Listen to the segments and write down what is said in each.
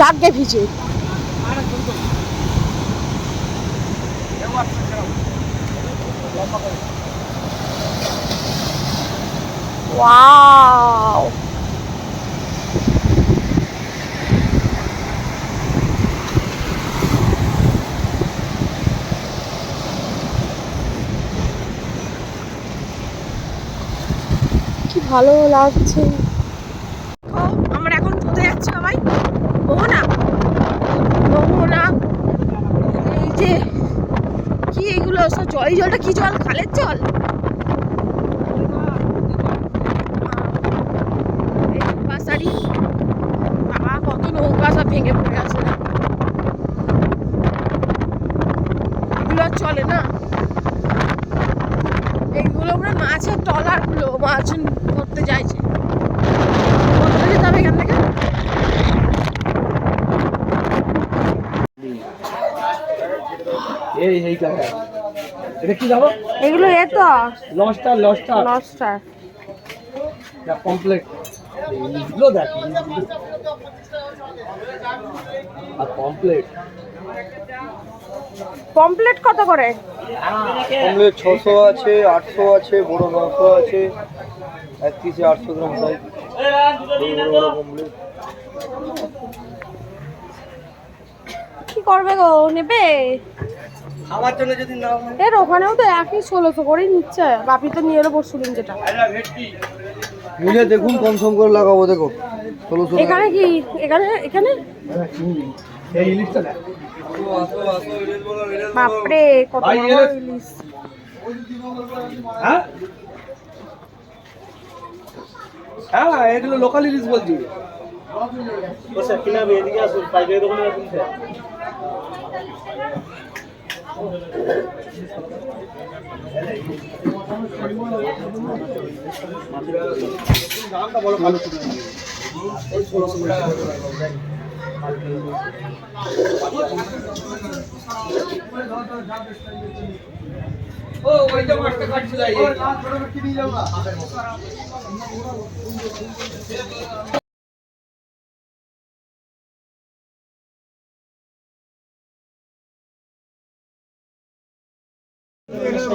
চাকগে ভিজে। কি ভালো লাগছে আমরা এখন কোথায় যাচ্ছি বাবাই মোহনা মোহনা এই যে কি এগুলো সব জল এই জলটা কি জল? খালের জল? বাসারি বাবা, কত নৌকা সব ভেঙে পড়ে আছে। এগুলো আর চলে না। এইগুলো আমরা মাছের টলারগুলো মাছ ধরতে চাইছে যেতে এখান থেকে? এই এই এটা কি যাব এগুলো এ তো। লসটা লসটা লসটা কমপ্লিট এইগুলো দেখ। আর কমপ্লিট পমপ্লেট কত করে? কমপ্লিট ছশো আছে আটশো আছে বড় নশো আছে। এক পিসে আটশো গ্রাম সাইজ কমপ্লিট কি করবে গো নেবে? আমার জন্য যদি নাও এর ওখানেও তো একই ষোলোশো করেই নিচ্ছে। বাপি তো নিয়ে এলো পরশু দিন যেটা। মিলে দেখুন কম সম করে লাগাবো দেখো ষোলোশো এখানে কি? এখানে এখানে? এই ইলিশটা বাপরে কত বড় ইলিশ। হ্যাঁ? হ্যাঁ এগুলো লোকাল ইলিশ বলছি। ও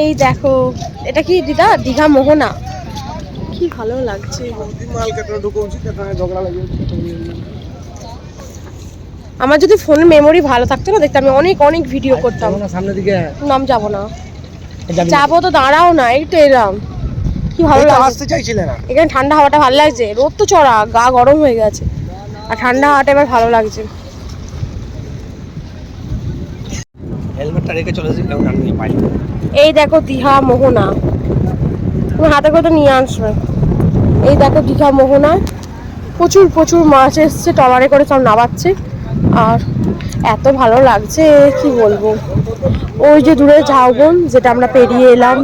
এই দেখো এটা কি দিদা? দীঘা মোহনা? কি ভালো লাগছে। আমার যদি ফোনের মেমোরি ভালো থাকতো না দেখতে আমি অনেক অনেক ভিডিও করতাম। সামনের দিকে। নাম যাব না। যাব তো দাঁড়াও না এই তো এরাম কি ভালো লাগছে। চাইছিলে না। এখানে ঠান্ডা হাওয়াটা ভালো লাগছে। রোদ তো চড়া গা গরম হয়ে গেছে। আর ঠান্ডা হাওয়াটা এবার ভালো লাগছে। হেলমেটটা রেখে চলেছি কেমন আমি পাই এই দেখো দিহা মোহনা। তুমি হাতে করে নিয়ে আসবে। এই দেখো দীঘা মোহনা। প্রচুর প্রচুর মাছ এসছে টলারে করে সব নামাচ্ছে। আর এত ভালো লাগছে, কি বলব? ওই যে দূরে ঝাউবন, যেটা আমরা পেরিয়ে এলাম।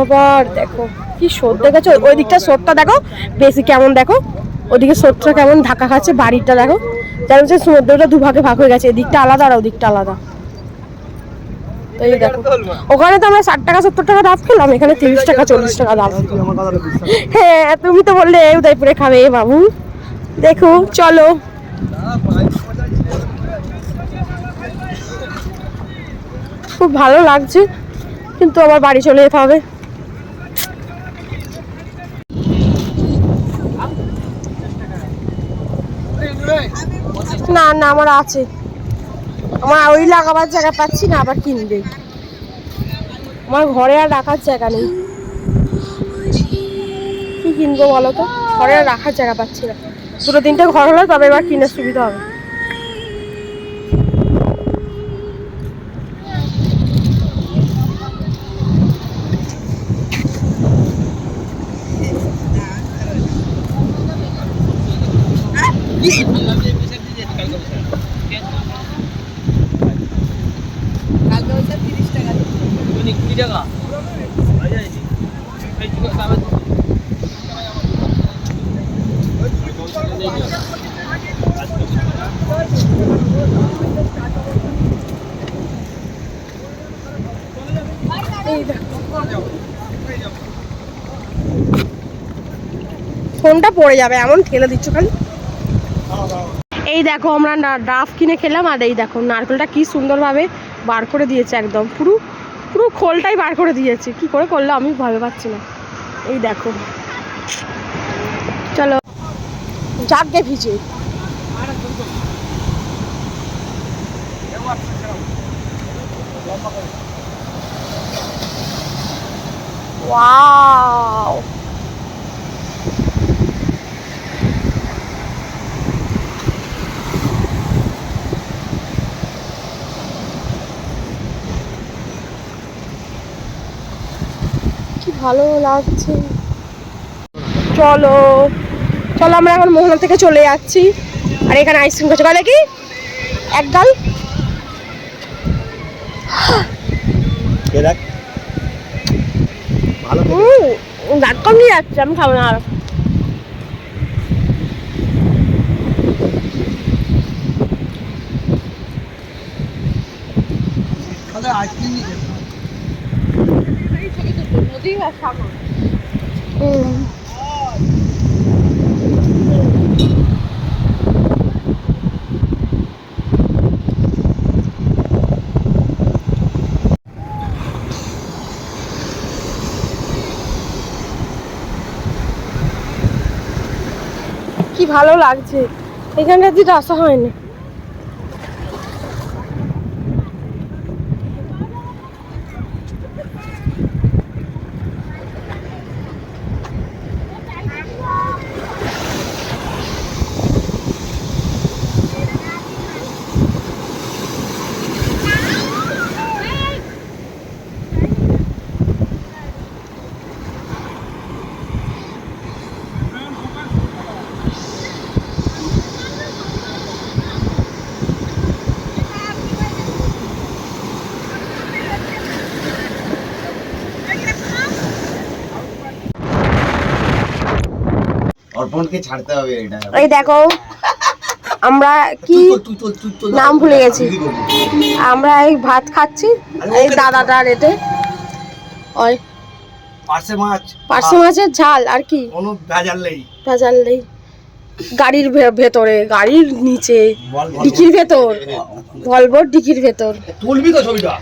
আবার দেখো, কি স্রোত দেখেছ ওই দিকটা স্রোতটা দেখো, বেশি কেমন দেখো। ওদিকে স্রোতটা কেমন ধাক্কা খাচ্ছে, বাড়িটা দেখো। যেন হচ্ছে সমুদ্রটা দুভাগে ভাগ হয়ে গেছে, এদিকটা আলাদা আর ওদিকটা আলাদা। ওখানে তো আমরা ষাট টাকা, সত্তর টাকা দাম খেলাম এখানে তিরিশ টাকা, চল্লিশ টাকা বিশ্বাস হ্যাঁ তুমি তো বললে উদয়পুরে খাবে বাবু। দেখো, চলো। খুব ভালো লাগছে, কিন্তু আমার বাড়ি চলে যেতে হবে। না না, আমার আছে। আমার ওই লাগাবার জায়গা পাচ্ছি না, আবার কিনবে। আমার ঘরে আর রাখার জায়গা নেই। কি কিনবো বলো তো? ঘরে আর রাখার জায়গা পাচ্ছি না। দুটো তিনটে ঘর হলে তবে এবার কিনে সুবিধা হবে। টাকা। দেখো ফোনটা পড়ে যাবে এমন ঠেলে দিচ্ছ খালি। এই দেখো আমরা না ডাফ কিনে খেলাম আর এই দেখো নারকেলটা কি সুন্দরভাবে বার করে দিয়েছে একদম। পুরো পুরো খোলটাই বার করে দিয়েছে। কি করে করল আমি ভাবে পাচ্ছি না। এই দেখো। চলো। যাকে ভিজে। ওয়াও। কি ভালো লাগছে। চলো চলো আমরা এখন মোহনা থেকে চলে যাচ্ছি। আর এখানে আইসক্রিম খাচ্ছে। বলে কি? এক গাল। দাঁত কম নিয়ে যাচ্ছে আমি খাব না আর। কি ভালো লাগছে। এখানকার দিকে আসা হয়নি। অর্পণকে ছাড়তে হবে এটা। এই দেখো আমরা কি নাম ভুলে গেছি। আমরা এই ভাত খাচ্ছি এই দাদাটা রেটে ওই পার্সে মাছ। পার্শে মাছের ঝাল আর কি? কোনো ভেজাল নেই। ভেজাল নেই। গাড়ির ভেতরে গাড়ির নিচে ডিকির ভেতর ভলভোর ডিকির ভেতর। তুলবি তো ছবিটা।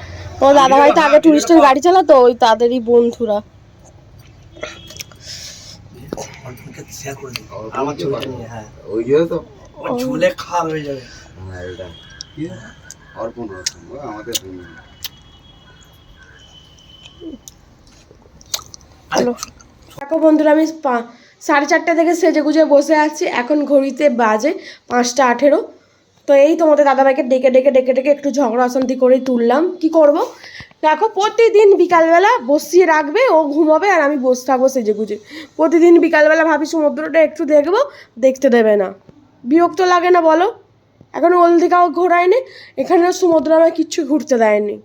ও দাদা ভাই তো আগে টুরিস্টের গাড়ি চালাতো ওই তাদেরই বন্ধুরা। শেয়ার করে দিই আমার ছবিটা নিয়ে হ্যাঁ। ওই জন্য তো। ঝুলে খাওয়া হয়ে যাবে। হ্যাঁ এটা। অর্পণ রতন আমাদের হ্যালো। দেখো বন্ধুরা আমি সাড়ে চারটা থেকে সেজে গুজে বসে আছি। এখন ঘড়িতে বাজে পাঁচটা আঠেরো। তো এই তোমাদের দাদাভাইকে ডেকে ডেকে ডেকে ডেকে একটু ঝগড়া অশান্তি করে তুললাম। কি করব? দেখো, প্রতিদিন বিকালবেলা বসিয়ে রাখবে, ও ঘুমাবে আর আমি বসে থাকব সেজে গুজে। প্রতিদিন বিকালবেলা ভাবি সমুদ্রটা একটু দেখব, দেখতে দেবে না। বিরক্ত লাগে না বলো? এখন ওল দিকাও ঘোরায়নি এখানে সমুদ্র আমায় কিচ্ছু ঘুরতে দেয়নি।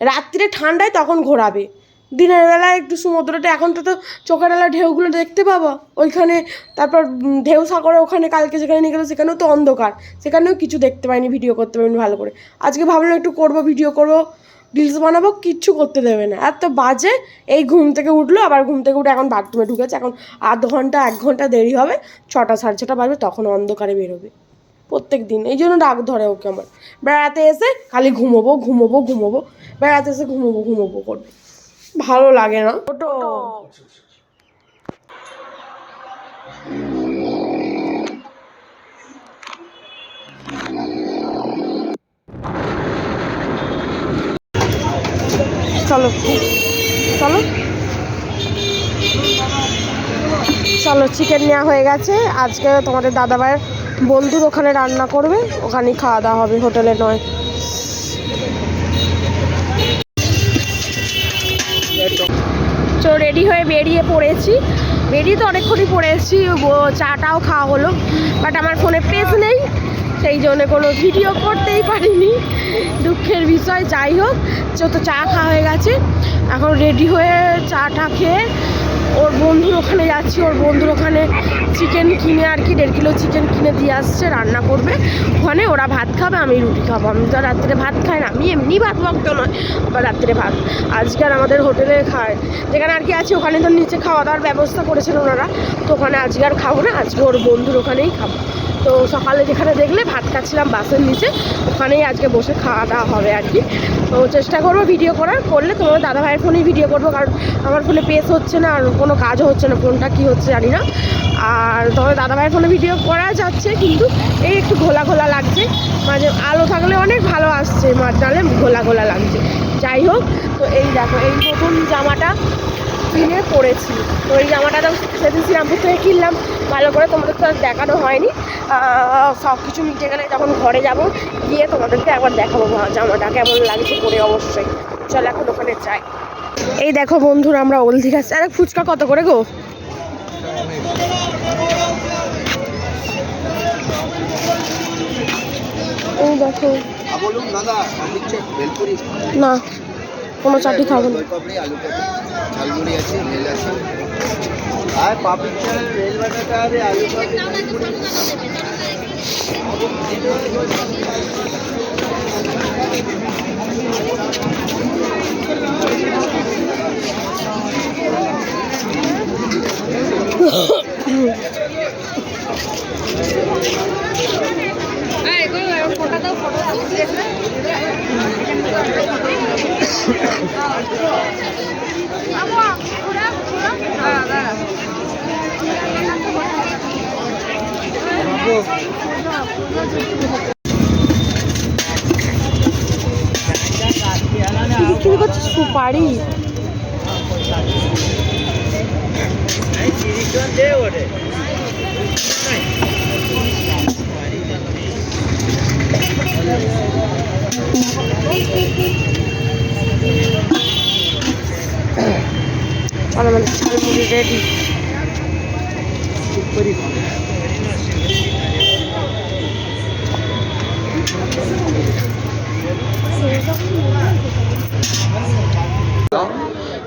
রাত্রিরে ঠান্ডায় তখন ঘোরাবে। দিনের বেলা একটু সমুদ্রটা, এখন তো তো চোখের বেলা ঢেউগুলো দেখতে পাবো। ওইখানে তারপর ঢেউ সাগরে ওখানে, কালকে যেখানে নিয়ে গেলো সেখানেও তো অন্ধকার। সেখানেও কিছু দেখতে পাইনি ভিডিও করতে পারিনি ভালো করে। আজকে ভাবলাম একটু করব ভিডিও করব রিলস বানাবো, কিচ্ছু করতে দেবে না। এত বাজে, এই ঘুম থেকে উঠল, আবার ঘুম থেকে উঠে এখন বাথরুমে ঢুকেছে। এখন আধ ঘণ্টা, এক ঘণ্টা দেরি হবে, ছটা সাড়ে ছটা বাজবে, তখন অন্ধকারে বেরোবে। প্রত্যেক দিন, এই জন্য রাগ ধরে ওকে আমার। বেড়াতে এসে খালি ঘুমোবো ঘুমোবো ঘুমোবো। বেড়াতে এসে ঘুমোবো ঘুমোবো করবে। ভালো লাগে না। চলো চলো। চলো চিকেন নেওয়া হয়ে গেছে। আজকে তোমাদের দাদাভাইয়ের বন্ধুর ওখানে রান্না করবে। ওখানেই খাওয়া দাওয়া হবে হোটেলে নয়। রেডি হয়ে বেরিয়ে পড়েছি। বেরিয়ে তো অনেকক্ষণই পড়েছি এসেছি চাটাও খাওয়া হলো। বাট আমার ফোনে পেজ নেই, সেই জন্য কোনো ভিডিও করতেই পারিনি। দুঃখের বিষয়, যাই হোক, যত চা খাওয়া হয়ে গেছে, এখন রেডি হয়ে চাটা খেয়ে ওর বন্ধুর ওখানে যাচ্ছি, ওর বন্ধুর ওখানে চিকেন কিনে আর কি, দেড় কিলো চিকেন কিনে দিয়ে আসছে, রান্না করবে। ওখানে ওরা ভাত খাবে, আমি রুটি খাব। আমি তো রাত্রে ভাত খাই না, আমি এমনি ভাত ভক্ত নয়, আবার রাত্রে ভাত। আজকে আর আমাদের হোটেলে খায়। যেখানে আর কি আছে, ওখানে তো নিচে খাওয়া দাওয়ার ব্যবস্থা করেছেন ওনারা, তো ওখানে আজকে আর খাব না, আজকে ওর বন্ধুর ওখানেই খাব। তো সকালে যেখানে দেখলে ভাত খাচ্ছিলাম বাসের নিচে, ওখানেই আজকে বসে খাওয়া দাওয়া হবে আর কি। তো চেষ্টা করব ভিডিও করার, করলে তোমার দাদা ভাইয়ের ফোনেই ভিডিও করব, কারণ আমার ফোনে পেস হচ্ছে না আর কোনো কাজও হচ্ছে না ফোনটা কী হচ্ছে জানি না। আর তোমার দাদা ভাইয়ের ফোনে ভিডিও করা যাচ্ছে, কিন্তু এই একটু ঘোলা ঘোলা লাগছে। মাঝে আলো থাকলে অনেক ভালো আসছে নালে ঘোলা ঘোলা লাগছে। যাই হোক, তো এই দেখো, এই নতুন জামাটা কিনে পরেছি তো এই জামাটা তো সেদিন শ্রীরামপুর থেকে কিনলাম ভালো করে তোমাদের তো আর দেখানো হয়নি। সব কিছু মিটে গেলে যখন ঘরে যাব গিয়ে তোমাদেরকে একবার দেখাবো জামাটা কেমন লাগছে পরে অবশ্যই। চল এখন ওখানে যাই। এই দেখো বন্ধুরা আমরা ওলদি খাচ্ছি আরে ফুচকা কত করে গো? এই দেখো। না। কোনো চাটনি খাব না। পাপড়ি ঝালমুড়ি আছে ভেল আছে। আর পাপড়ি চাল ভেল বাটাটা আছে আলু কাঠি চল আমাদের ঝালমুড়ি রেডি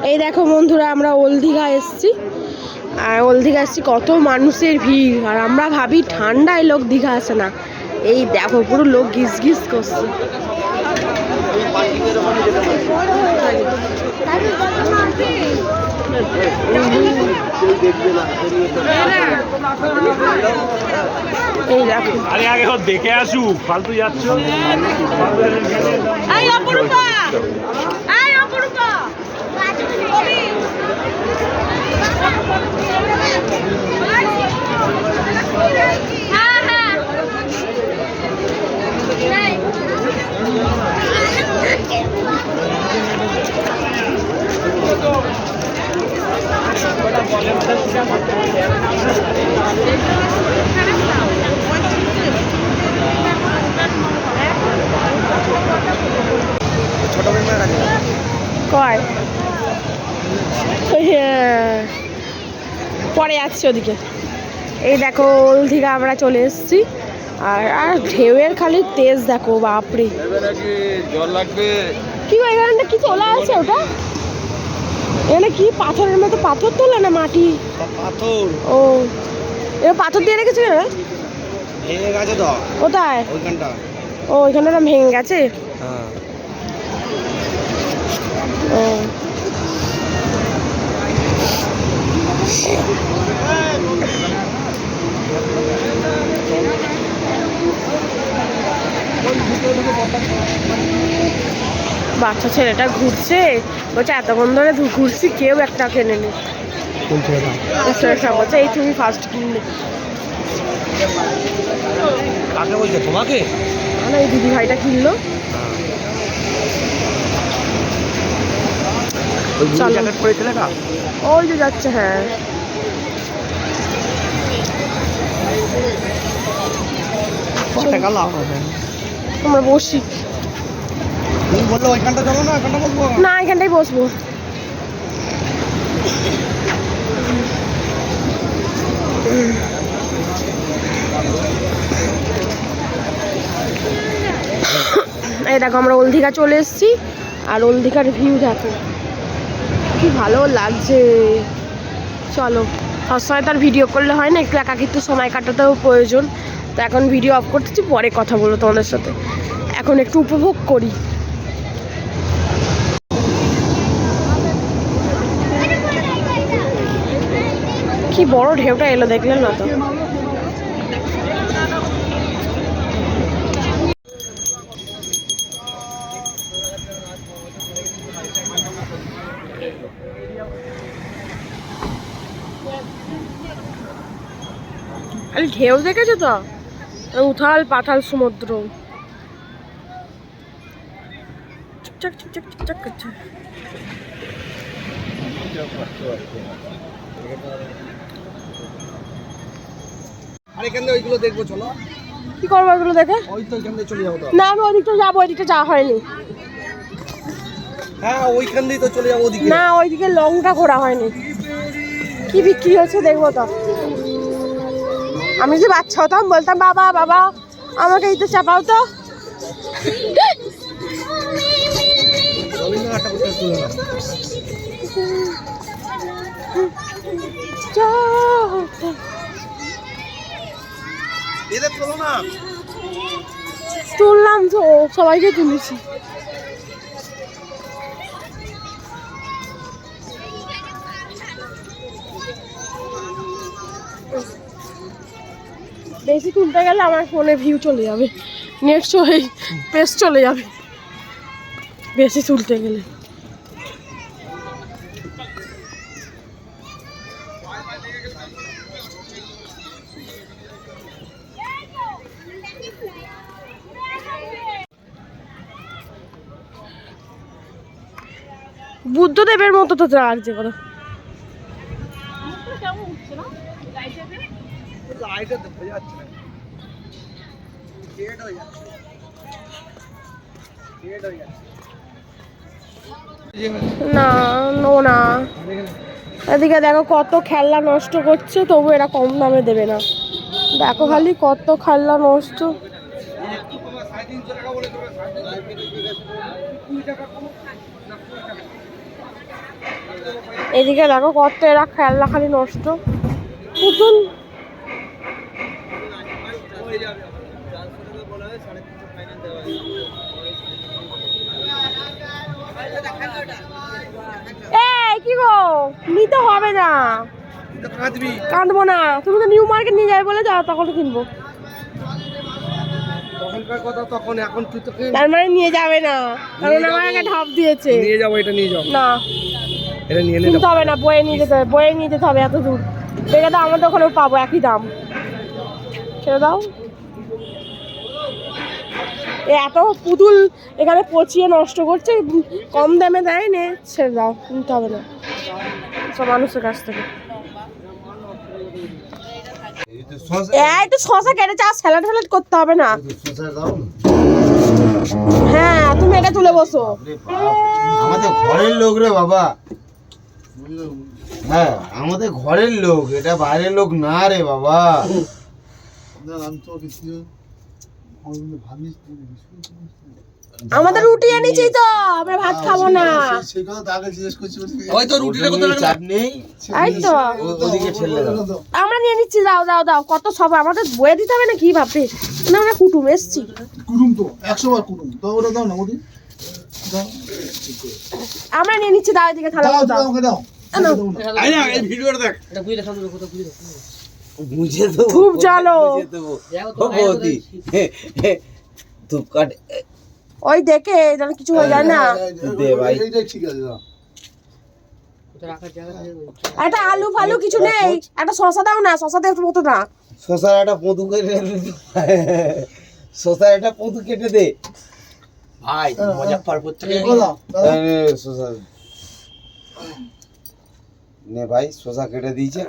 এই দেখো বন্ধুরা আমরা ওল দীঘা এসছি। আর ওল দীঘা এসছি কত মানুষের ভিড়। আর আমরা ভাবি ঠান্ডায় লোক দীঘা আসে না। এই দেখো পুরো লোক গিস গিস করছে। এই দেখো। আরে আগে দেখে আসুক ফালতু যাচ্ছ। এই অপরূপা এই অপরূপা ছোট মেম্বার কাছে কয় হ্যাঁ। পরে যাচ্ছি ওদিকে। এই দেখো ওল থেকে আমরা চলে এসেছি। আর আর ঢেউয়ের খালি তেজ দেখো বাপরে। জল লাগবে কি গো, এখানটা কি তোলা আছে ওটা? এখানে কি পাথরের মতো পাথর তোলা না মাটি? পাথর ও। এটা পাথর দিয়ে রেখেছে ভেঙে গেছে তো কোথায়? ওইখানটা ও ওইখানে ওরা ভেঙে গেছে? হ্যাঁ। ও। বাচ্চা ছেলেটা ঘুরছে বলছে এতক্ষণ ধরে ঘুরছি কেউ একটা কেনে নি বলছে এই তুমি ফার্স্ট কিনলে। কাকে বলছে? তোমাকে? না এই দিদি ভাইটা কিনলো। ওই যে যাচ্ছে হ্যাঁ। টাকা লাভ হবে? আমরা বসি। না এখানটাই বসবো। এই দেখো আমরা দীঘা চলে এসেছি আর দীঘার ভিউ দেখো। কি ভালো লাগছে। চলো সবসময় তার ভিডিও করলে হয় না একটু একাকিত্ব সময় কাটাতেও প্রয়োজন। তো এখন ভিডিও অফ করতেছি, পরে কথা বলব তোমাদের সাথে। এখন একটু উপভোগ করি। কি বড় ঢেউটা এলো দেখলেন না তো? ঢেউ দেখেছ তো? উথাল পাথাল সমুদ্র। করছে। আর এখান থেকে ওইগুলো দেখব চলো। কি করব এগুলো দেখে? ওই তো এখান থেকে চলে যাব না আমি ওদিকটা যাব ওইদিকটা যাওয়া হয়নি। হ্যাঁ ওইখান দিয়ে তো চলে যাব ওদিকে। না ওইদিকে লংটা ঘোরা হয়নি। কি বিক্রি হচ্ছে দেখব তো। আমি যে বাচ্চা হতাম বলতাম বাবা বাবা আমাকে এই তো চাপাও তো। তুললাম তো সবাইকে তুলেছি। বেশি তুলতে গেলে আমার ফোনে ভিউ চলে যাবে। নেট চলে পেস চলে যাবে। বেশি তুলতে গেলে। বুদ্ধদেবের মতো তো লাগছে করো না। না, নো এদিকে দেখো কত খেলনা নষ্ট করছে, তবু এরা কম দামে দেবে না। দেখো খালি কত খেলনা নষ্ট। এদিকে দেখো কত এরা খেলনা খালি নষ্ট। নতুন এই কি গো? নিতে হবে না। কাঁদবো না। তুমি তো নিউ মার্কেট নিয়ে যাবে বলে যাও তখন কিনবো। কথা তখন এখন তুই তোকে তার মানে নিয়ে যাবে না। কারণ আমার একটা ঢাপ দিয়েছে। নিয়ে যাব এটা নিয়ে যাও না। এটা নিয়ে হবে না বয়ে নিয়ে যেতে হবে বয়ে নিয়ে যেতে হবে এত দূর। দেখে দাও আমাদের ওখানেও পাবো একই দাম। ছেড়ে দাও। এত পুতুল এখানে পচিয়ে নষ্ট করছে কম দামে দেয় নে ছেড়ে দাও নিতে হবে না। সব মানুষের কাছ থেকে। এই তো শশা কেটে চা স্যালাড ফ্যালাড করতে হবে না। হ্যাঁ তুমি এটা তুলে বসো। আমাদের ঘরের লোক রে বাবা। হ্যাঁ আমাদের ঘরের লোক এটা বাইরের লোক না রে বাবা। আমাদের রুটি এনেছি তো আমরা ভাত খাব না। ওই তো রুটিটা কোথায় রাখলাম? চাটনি এই তো। ওদিকে ঠেলে দাও। আমরা নিয়ে নিচ্ছি দাও দাও দাও কত সব আমাদের বয়ে দিতে হবে না কি ভাববে না আমরা কুটুম এসছি। কুটুম তো একশো বার কুটুম। দাও ওটা দাও না আমরা নিয়ে নিচ্ছি দাও এদিকে থালা দাও দাও। দাও। এই না, এই ভিডিওটা দেখ। বুঝে দেবো ও বৌদি ধূপকাঠ ওই দেখে যেন কিছু হয়ে যায় না। দে ভাই। এইটাই ঠিক আছে একটা আলু ফালু কিছু নেই। একটা শশা দাও না শশা দেওয়ার মতো না শশার একটা পদু কেটে শশার একটা পদু কেটে দে। ভাই মজা পারব দাও দাও নে, শশা নে ভাই শশা কেটে দিয়েছে।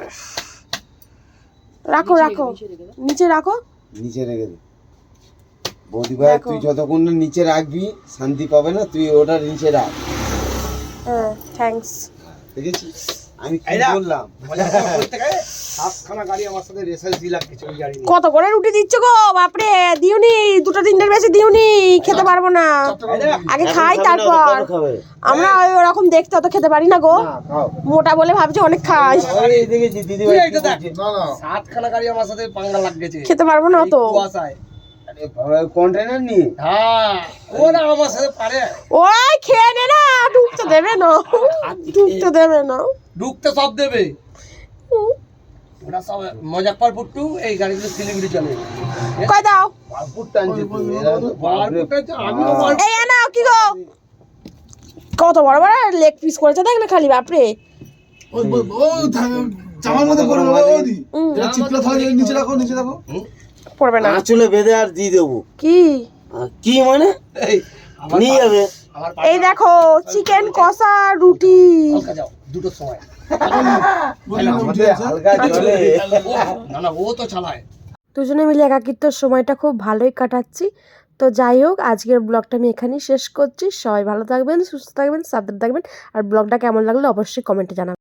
রাখো রাখো। নিচে রাখো নিচে রেখে। দে। বৌদি ভাই তুই যতক্ষণ না নিচে রাখবি শান্তি পাবে না তুই ওটা নিচে রাখ। হ্যাঁ থ্যাঙ্কস দেখেছিস? আমি কি বললাম। কত করে রুটি দিচ্ছ গো? বাপরে দিওনি দুটো তিনটের বেশি দিওনি খেতে পারব না। আগে খাই তারপর। আমরা ওই ওরকম দেখতে অত খেতে পারি না গো। মোটা বলে ভাবছি অনেক খাই। খেতে পারব না এই তো। কুয়াশায়। কন্টেনার নিয়ে হ্যাঁ ও না আমার সাথে পারে ওই খেয়ে নে না ঢুকতে দেবে না ঢুকতে দেবে না ঢুকতে সব দেবে ওরা সব মজাকপুর এই গাড়িগুলো শিলিগুড়ি চলে কয় দাও পাসপোর্ট টানছে তো, এরা তো বাপরে বারপুরটা হচ্ছে আমিও বার- এই নাও কি গো কত বড় বড় লেগ পিস করেছে দেখ না খালি বাপরে ওই জামার মধ্যে পড়বে ওই চিপলা থাকে নিচে রাখো নিচে রাখো পড়বে না। আঁচলে বেঁধে আর দিয়ে দেবো। কি? কি মানে? এই, নিয়ে যাবে। এই দেখো চিকেন কষা রুটি। হালকা যাও দুটোর সময়। না, আমাদের হালকা জলে। ও, না না ও তো চালায়। দুজনে মিলে একাকিত্বর সময়টা খুব ভালোই কাটাচ্ছি। তো যাই হোক আজকের ব্লগটা আমি এখানেই শেষ করছি। সবাই ভালো থাকবেন সুস্থ থাকবেন সাবধানে থাকবেন। আর ব্লগটা কেমন লাগল অবশ্যই কমেন্টে জানাবেন।